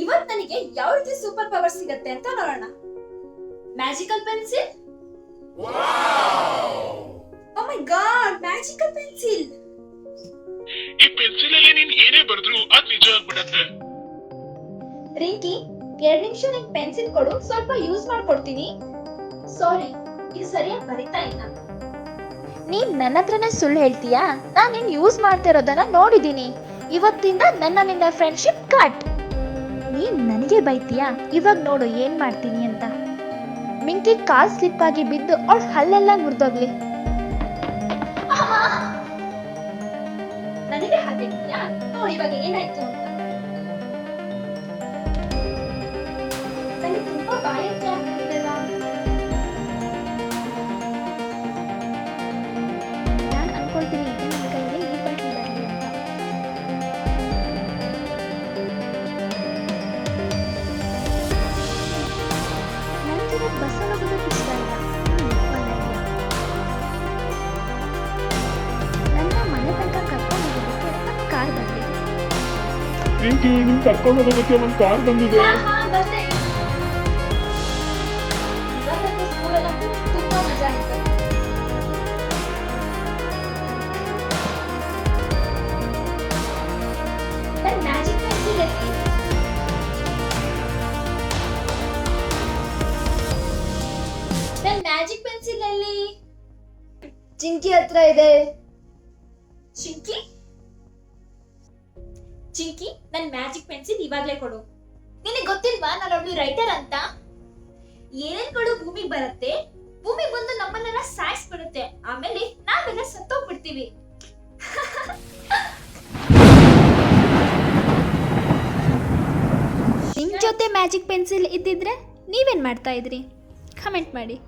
ಇವತ್ ನನಗೆ ಯಾವ ರೀತಿ ಸೂಪರ್ ಪವರ್ ಸಿಗತ್ತೆ ಅಂತ ನೋಡೋಣ. Magical pencil oh my god magical pencil ಈ ಪೆನ್ಸಿಲ್ ಅಲ್ಲಿ ನೀನ್ ಏನೇ ಬರೆದ್ರು ಅದ್ ನಿಜ ಆಗ್ಬಿಡತ್ತೆ. ರಿಂಕಿ ಎರಡ್ ನಿಮಿಷ ನಿನ್ ಪೆನ್ಸಿಲ್ ಕೊಡು ಸ್ವಲ್ಪ ಯೂಸ್ ಮಾಡ್ಕೊಡ್ತೀನಿ. ಸಾರಿ ಇದು ಸರಿಯಾಗಿ ಬರಿತಾ ಇಲ್ಲ. ನೀನ್ ನನ್ನ ಹತ್ರನೇ ಸುಳ್ಳು ಹೇಳ್ತೀಯಾ? ನಾನು ನಿನ್ ಯೂಸ್ ಮಾಡ್ತಿರೋದನ್ನ ನೋಡಿದೀನಿ. ಇವತ್ತಿಂದ ನನ್ನ ನಿನ್ನ ಫ್ರೆಂಡ್ಶಿಪ್ ಕಟ್ ನೀನ್ ನನಗೆ ಬೈತೀಯಾ? ಇವಾಗ ನೋಡು ಏನ್ ಮಾಡ್ತೀನಿ ಅಂತ. ಮಿಂಕಿ ಕಾಲ್ ಸ್ಲಿಪ್ ಆಗಿ ಬಿದ್ದು ಅವಳು ಹಲ್ಲೆಲ್ಲ ಮುರಿದೋಗ್ಲಿ. ಏನಾಯ್ತು ರಿಂಕಿ ನಿಮ್ ಕರ್ಕೊಂಡು ಹೋಗೋದಕ್ಕೆ ಒಂದ್ ಕಾರ್ ಬಂದಿದೆ. ಮ್ಯಾಜಿಕ್ ಪೆನ್ಸಿಲ್ ಅಲ್ಲಿ ಚಿಂಕಿ ಹತ್ರ ಇದೆ. ಚಿಂಕಿ? ಚಿಂಕಿ ನನ್ ಮ್ಯಾಜಿಕ್ ಪೆನ್ಸಿಲ್ ಇವಾಗ್ಲೇ ಕೊಡು. ನಿನಗೆ ಗೊತ್ತಿಲ್ವಾ ನಾನು ಒಬ್ಳು ರೈಟರ್ ಅಂತ? ಏನೇನ್ಗಳು ಭೂಮಿಗೆ ಬರುತ್ತೆ ಭೂಮಿ ಬಂದು ನಮ್ಮನ್ನೆಲ್ಲ ಸಾಯಿಸ್ಬಿಡುತ್ತೆ. ಆಮೇಲೆ ನಾವೆಲ್ಲ ಸತ್ತೋಗ್ಬಿಡ್ತೀವಿ. ನಿಮ್ಮ ಜೊತೆ ಮ್ಯಾಜಿಕ್ ಪೆನ್ಸಿಲ್ ಇದ್ದಿದ್ರೆ ನೀವೇನು ಮಾಡ್ತಾ ಇದ್ರಿ? ಕಮೆಂಟ್ ಮಾಡಿ.